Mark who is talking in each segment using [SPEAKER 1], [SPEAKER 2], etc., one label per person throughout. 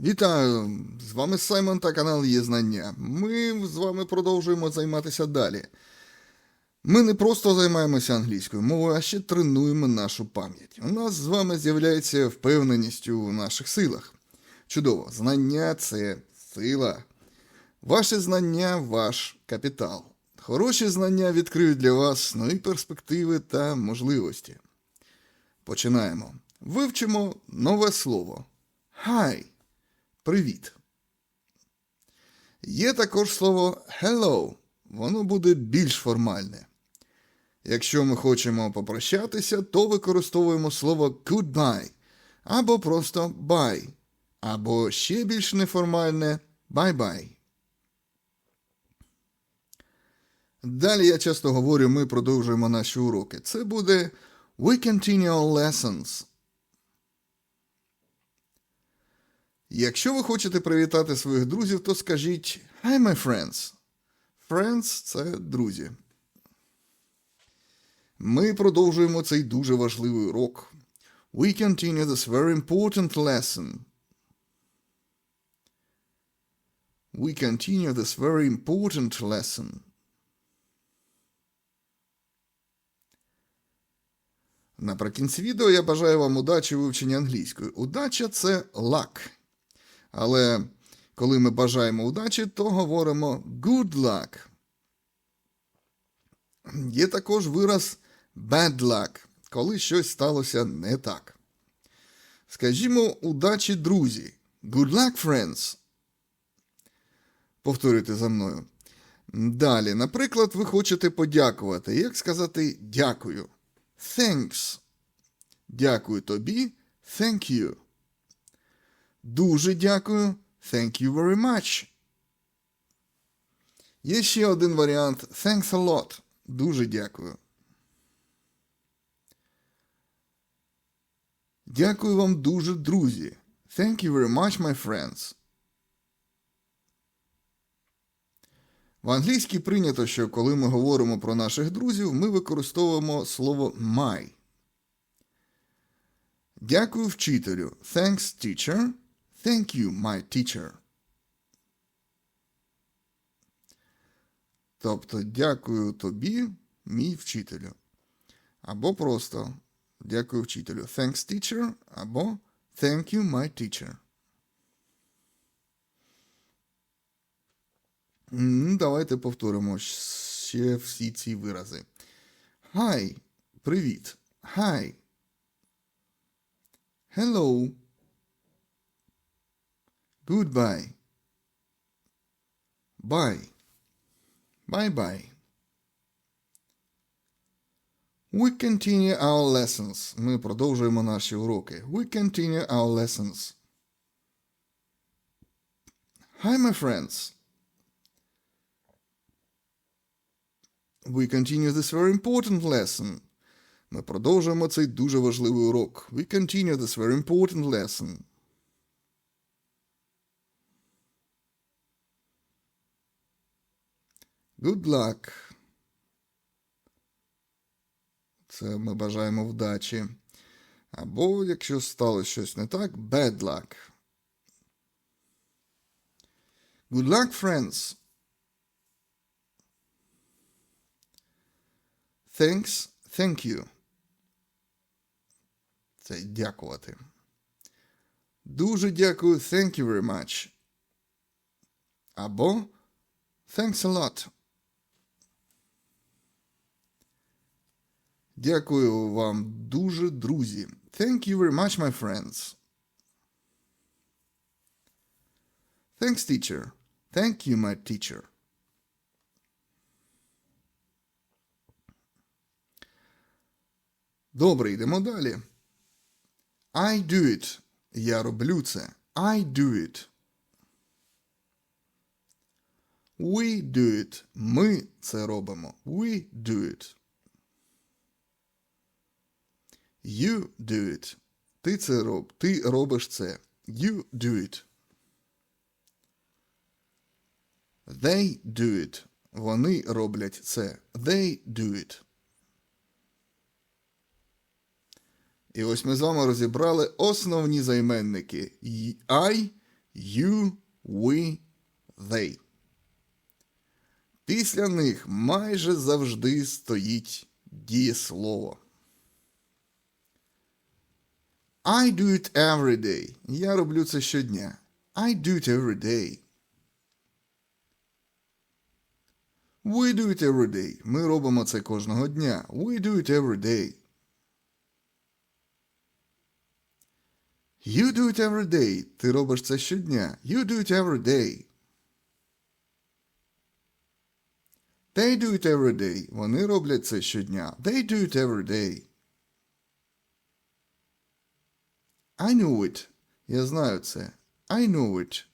[SPEAKER 1] Вітаю! З вами Саймон та канал Є Знання. Ми з вами продовжуємо займатися далі. Ми не просто займаємося англійською мовою, а ще тренуємо нашу пам'ять. У нас з вами з'являється впевненість у наших силах. Чудово, знання це сила. Ваше знання ваш капітал. Хороші знання відкриють для вас нові перспективи та можливості. Починаємо. Вивчимо нове слово. Hi. Привіт. Є також слово hello. Воно буде більш формальне. Якщо ми хочемо попрощатися, то використовуємо слово goodbye або просто bye, або ще більш неформальне bye-bye. Далі я часто говорю, ми продовжуємо наші уроки. Це буде we continue our lessons. Якщо ви хочете привітати своїх друзів, то скажіть Hi, my friends. Friends – це друзі. Ми продовжуємо цей дуже важливий урок. We continue this very important lesson. We continue this very important lesson. Наприкінці відео я бажаю вам удачі у вивченні англійської. Удача це luck. Але коли ми бажаємо удачі, то говоримо good luck. Є також вираз bad luck, коли щось сталося не так. Скажімо, удачі, друзі. Good luck, friends. Повторюйте за мною. Далі, наприклад, ви хочете подякувати. Як сказати дякую? Thanks. Дякую тобі. Thank you. Дуже дякую. Thank you very much. Є ще один варіант. Thanks a lot. Дуже дякую. Дякую вам дуже, друзі. Thank you very much, my friends. В англійській прийнято, що коли ми говоримо про наших друзів, ми використовуємо слово my. Дякую вчителю. Thanks, teacher. Thank you, my teacher. Тобто дякую тобі, мій вчителю. Або просто дякую вчителю. Thanks, teacher. Або Thank you, my teacher. Давайте повторимо ще всі ці вирази. Hi. Привіт. Hi. Hello. Goodbye. Bye. Bye-bye. We continue our lessons. Ми продовжуємо наші уроки. We continue our lessons. Hi, my friends. We continue this very important lesson. Ми продовжуємо цей дуже важливий урок. We continue this very important lesson. Good luck. Це ми бажаємо вдачі. Або, якщо сталося щось не так, bad luck. Good luck, friends. Thanks, thank you. Це дякувати. Дуже дякую, thank you very much. Або thanks a lot. Дякую вам дуже, друзі. Thank you very much, my friends. Thanks, teacher. Thank you, my teacher. Добре, йдемо далі. I do it. Я роблю це. I do it. We do it. Ми це робимо. We do it. You do it. Ти це роб. Ти робиш це. You do it. They do it. Вони роблять це. They do it. І ось ми з вами розібрали основні займенники I, You, we, they. Після них майже завжди стоїть дієслово. I do it every day. Я роблю це щодня. I do it every day. We do it every day. Ми робимо це кожного дня. We do it every day. You do it every day. Ти робиш це щодня. You do it every day. They do it every day. Вони роблять це щодня. They do it every day. I know it. Я знаю це. I know it.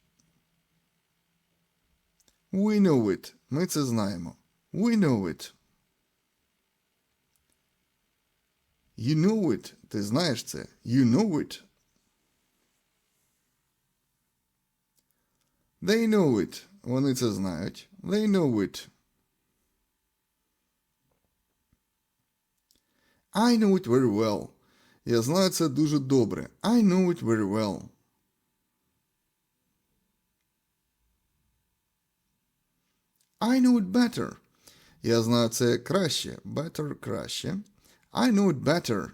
[SPEAKER 1] We know it. Ми це знаємо. We know it. You know it. Ти знаєш це. You know it. They know it. Вони це знають. They know it. I know it very well. Я знаю це дуже добре. I know it very well. I know it better. Я знаю це краще. Better краще. I know it better.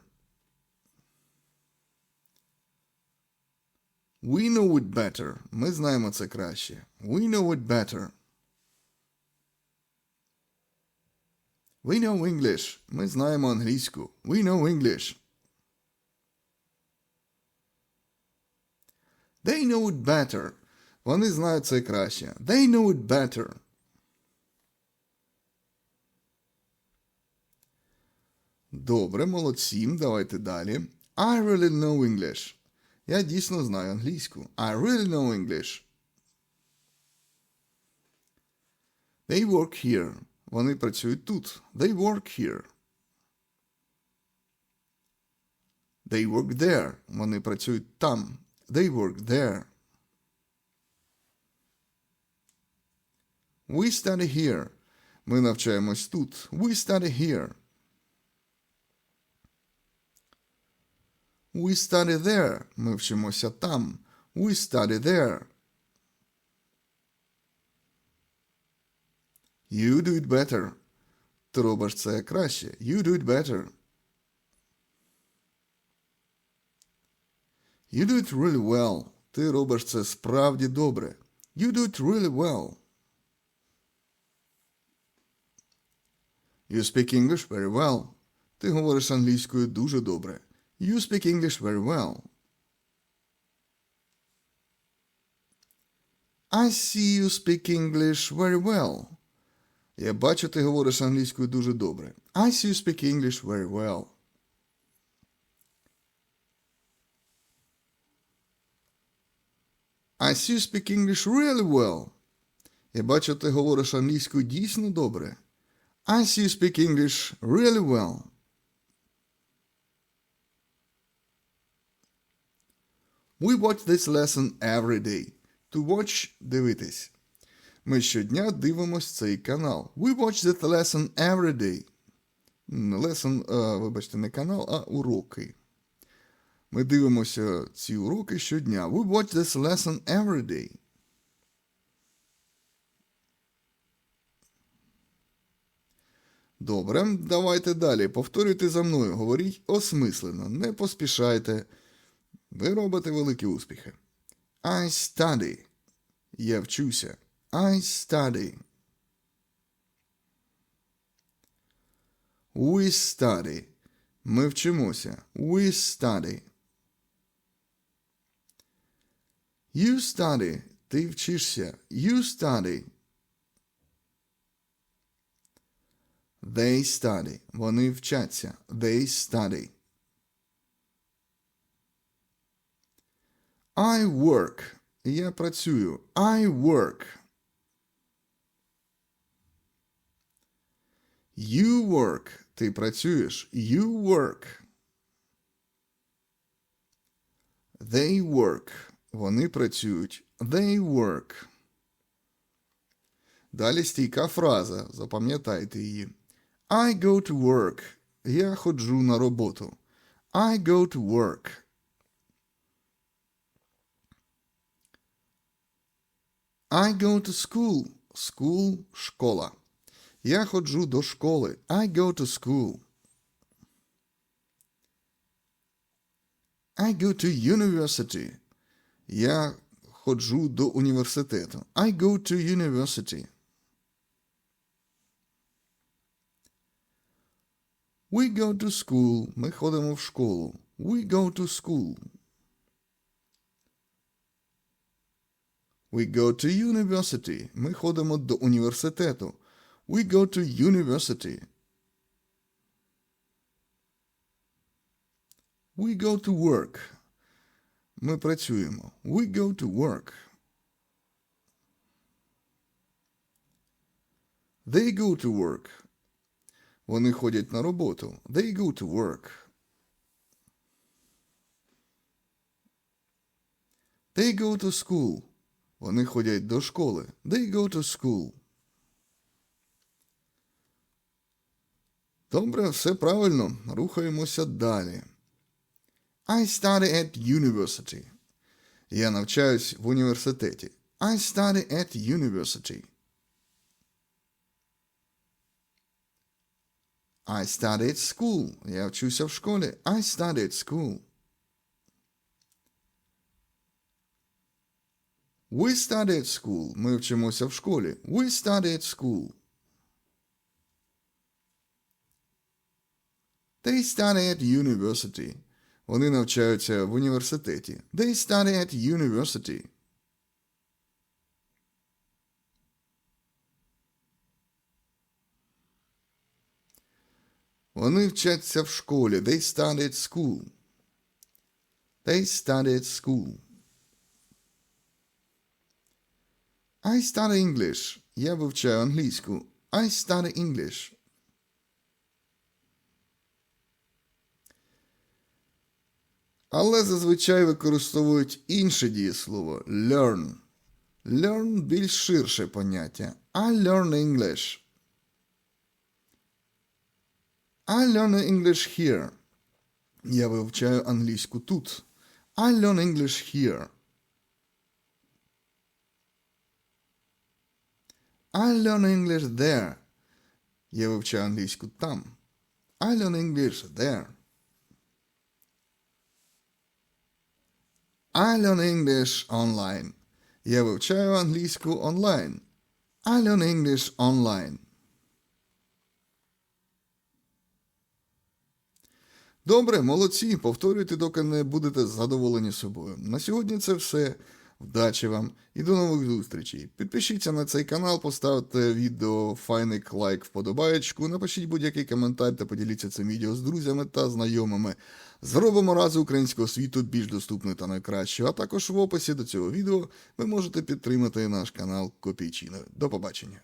[SPEAKER 1] We know it better. Ми знаємо це краще. We know it better. We know English. Ми знаємо англійську. We know English. They know it better. Вони знають це краще. They know it better. Добре, молодці. Давайте далі. I really know English. Я дійсно знаю англійську. I really know English. They work here. Вони працюють тут. They work here. They work there. Вони працюють там. They work there. We study here. Ми навчаємось тут. We study here. We study there. Ми вчимося там. We study there. You do it better. Ти робиш це краще. You do it better. You do it really well. Ти робиш це справді добре. You do it really well. You speak English very well. Ти говориш англійською дуже добре. You speak English very well. I see you speak English very well. Я бачу, ти говориш англійською дуже добре. I see you speak English very well. I see you speak English really well. Я бачу, ти говориш англійською дійсно добре. I see you speak English really well. We watch this lesson every day. To watch – дивитись. Ми щодня дивимось цей канал. We watch that lesson every day. Lesson, вибачте, не канал, а уроки. Ми дивимося ці уроки щодня. We watch this lesson every day. Добре, давайте далі. Повторюйте за мною. Говоріть осмислено, не поспішайте. Ви робите великі успіхи. I study. Я вчуся. I study. We study. Ми вчимося. We study. You study. Ти вчишся. You study. They study. Вони вчаться. They study. I work. Я працюю. I work. You work. Ти працюєш. You work. They work. Вони працюють. They work. Далі стійка фраза. Запам'ятайте її. I go to work. Я ходжу на роботу. I go to work. I go to school. School – школа. Я ходжу до школи. I go to school. I go to university. Я ходжу до університету. I go to university. We go to school. Ми ходимо в школу. We go to school. We go to university. Ми ходимо до університету. We go to university. We go to work. Ми працюємо. We go to work. They go to work. Вони ходять на роботу. They go to work. They go to school. Вони ходять до школи. They go to school. Добре, все правильно. Рухаємося далі. I study at university. Я навчаюсь в університеті. I study at university. I study at school. Я вчуся в школі. I study at school. We study at school. Ми вчимося в школі. We study at school. They study at university. Вони навчаються в університеті. They study at university. Вони вчаться в школі. They study at school. They study at school. I study English. Я вивчаю англійську. I study English. Але зазвичай використовують інше дієслово learn. Learn більш ширше поняття. I learn English. I learn English here. Я вивчаю англійську тут. I learn English here. I learn English there. Я вивчаю англійську там. I learn English there. I learn English online. Я вивчаю англійську онлайн. I learn English online. Добре, молодці. Повторюйте, доки не будете задоволені собою. На сьогодні це все. Вдачі вам і до нових зустрічей. Підпишіться на цей канал, поставте відео файник лайк вподобаєчку, напишіть будь-який коментар та поділіться цим відео з друзями та знайомими. Зробимо рази українського світу більш доступною та найкращою, а також в описі до цього відео ви можете підтримати наш канал Копійчино. До побачення.